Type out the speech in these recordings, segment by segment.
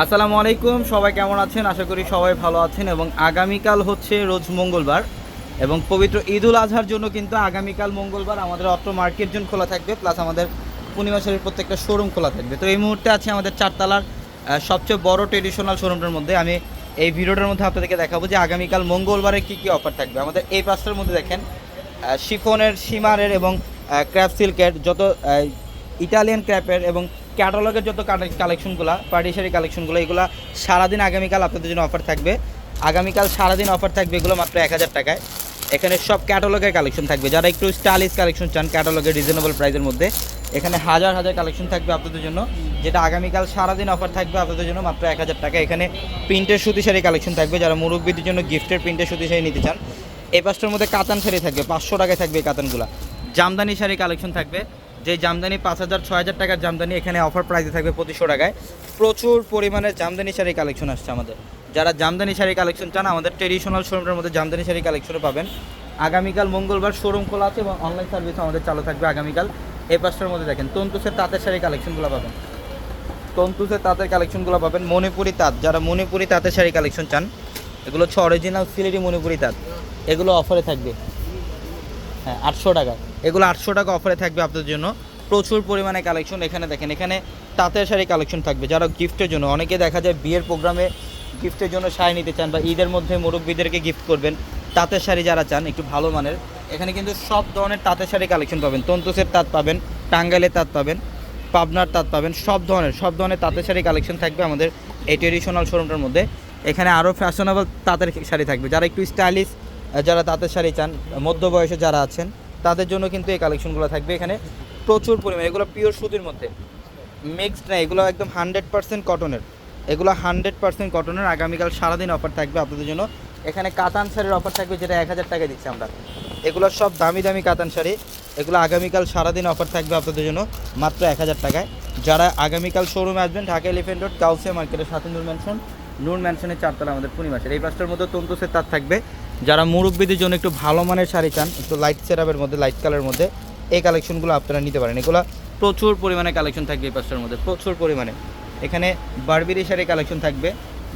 আসসালামু আলাইকুম, সবাই কেমন আছেন? আশা করি সবাই ভালো আছেন এবং আগামীকাল হচ্ছে রোজ মঙ্গলবার এবং পবিত্র ঈদুল আজহার জন্য কিন্তু আগামীকাল মঙ্গলবার আমাদের অটো মার্কেট জোন খোলা থাকবে, প্লাস আমাদের পূর্ণিমাশারির প্রত্যেকটা শোরুম খোলা থাকবে। তো এই মুহূর্তে আছে আমাদের চারতলার সবচেয়ে বড় ট্রেডিশনাল শোরুমটার মধ্যে। আমি এই ভিডিওটার মধ্যে আপনাদেরকে দেখাবো যে আগামীকাল মঙ্গলবারে কী কী অফার থাকবে। আমাদের এই পাঁচটার মধ্যে দেখেন শিফনের, সীমারের এবং ক্র্যাপ সিল্কের যত ইটালিয়ান ক্র্যাপের এবং ক্যাটালগের যত কালেকশনগুলো পার্টিশারি কালেকশনগুলো, এগুলো সারাদিন আগামীকাল আপনাদের জন্য অফার থাকবে। আগামীকাল সারাদিন অফার থাকবে এগুলো মাত্র এক হাজার টাকায়। এখানে সব ক্যাটালগের কালেকশন থাকবে। যারা একটু স্টাইলিশ কালেকশন চান, ক্যাটালগের রিজনেবল প্রাইসের মধ্যে, এখানে হাজার হাজার কালেকশন থাকবে আপনাদের জন্য, যেটা আগামীকাল সারাদিন অফার থাকবে আপনাদের জন্য মাত্র এক হাজার টাকা। এখানে প্রিন্টের সুতি শাড়ি কালেকশন থাকবে। যারা মুরব্বীদের জন্য গিফটের প্রিন্টের সুতি শাড়ি নিতে চান এই পাঁচটার মধ্যে কাতান শাড়ি থাকবে। পাঁচশো টাকায় থাকবে এই কাতানগুলো। জামদানি শাড়ি কালেকশন থাকবে। যে জামদানি পাঁচ হাজার, ছয় হাজার টাকার জামদানি এখানে অফার প্রাইসে থাকবে পঁচিশশো টাকায়। প্রচুর পরিমাণে জামদানি শাড়ি কালেকশন আসছে আমাদের। যারা জামদানি শাড়ি কালেকশন চান, আমাদের ট্রেডিশনাল শোরুমের মধ্যে জামদানি শাড়ি কালেকশনও পাবেন। আগামীকাল মঙ্গলবার শোরুম খোলা আছে এবং অনলাইন সার্ভিস আমাদের চালু থাকবে আগামীকাল। এই পাঁচটার মধ্যে দেখেন তন্তুসের তাঁতের শাড়ি কালেকশনগুলো পাবেন। তন্তুসের তাঁতের কালেকশনগুলো পাবেন মণিপুরি তাঁত। যারা মণিপুরি তাঁতের শাড়ি কালেকশন চান, এগুলো হচ্ছে অরিজিনাল সিলেটি মণিপুরি তাঁত। এগুলো অফারে থাকবে। হ্যাঁ আটশো টাকা। এগুলো আটশো টাকা অফারে থাকবে আপনাদের জন্য। প্রচুর পরিমাণে কালেকশন এখানে দেখেন, এখানে তাঁতের শাড়ি কালেকশন থাকবে। যারা গিফটের জন্য, অনেকে দেখা যায় বিয়ের প্রোগ্রামে গিফটের জন্য শাড়ি নিতে চান বা ঈদের মধ্যে মুরব্বীদেরকে গিফট করবেন, তাঁতের শাড়ি যারা চান, একটু ভালো মানের, এখানে কিন্তু সব ধরনের তাঁতের শাড়ি কালেকশন পাবেন। তন্তুসের তাঁত পাবেন, টাঙ্গাইলের তাঁত পাবেন, পাবনার তাঁত পাবেন, সব ধরনের সব ধরনের তাঁতের শাড়ি কালেকশন থাকবে আমাদের এই ট্রেডিশনাল শোরুমটার মধ্যে। এখানে আরও ফ্যাশনেবল তাঁতের শাড়ি থাকবে। যারা একটু স্টাইলিশ যারা তাঁতের শাড়ি চান মধ্য বয়সে যারা আছেন, তাদের জন্য কিন্তু এই কালেকশনগুলো থাকবে এখানে। প্রচুর পরিমাণে, এগুলো পিওর সুতির মধ্যে। মিক্সড না, এগুলো একদম হান্ড্রেড পার্সেন্ট কটনের এগুলো হান্ড্রেড পার্সেন্ট কটনের আগামীকাল সারাদিন অফার থাকবে আপনাদের জন্য। এখানে কাতান শাড়ির অফার থাকবে, যেটা এক হাজার টাকা দিচ্ছি আমরা। এগুলো সব দামি দামি কাতান শাড়ি। এগুলো আগামীকাল সারাদিন অফার থাকবে আপনাদের জন্য, মাত্র এক হাজার টাকায়। যারা আগামীকাল শোরুমে আসবেন, ঢাকা এলিফেন্ট রোড কাউসিয়া মার্কেটের সাথে নূর ম্যানশন নূর ম্যানশনের চারতলা আমাদের পূর্ণিমাসের। এই পাঁচটার মধ্যে তন্তুসের তার থাকবে। যারা মুরব্বীদের জন্য একটু ভালো মানের শাড়ি চান, একটু লাইট সেরাপের মধ্যে লাইট কালারের মধ্যে, এই কালেকশনগুলো আপনারা নিতে পারেন। এগুলো প্রচুর পরিমাণে কালেকশন থাকবে এই পাঁচটার মধ্যে, প্রচুর পরিমাণে। এখানে বারবিরি শাড়ি কালেকশন থাকবে।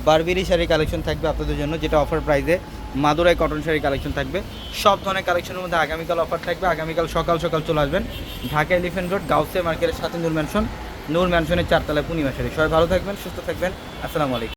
বারবিরি শাড়ি কালেকশন থাকবে আপনাদের জন্য, যেটা অফার প্রাইসে মাদুরাই কটন শাড়ি কালেকশন থাকবে। সব ধরনের কালেকশনের মধ্যে আগামীকাল অফার থাকবে। আগামীকাল সকাল সকাল চলে আসবেন। ঢাকা এলিফেন্ট রোড গাউসে মার্কেটের সাথে নূর ম্যানশন নূর ম্যানশনের চারতলায় পূর্ণিমা শাড়ি। সবাই ভালো থাকবেন, সুস্থ থাকবেন। আসসালামু আলাইকুম।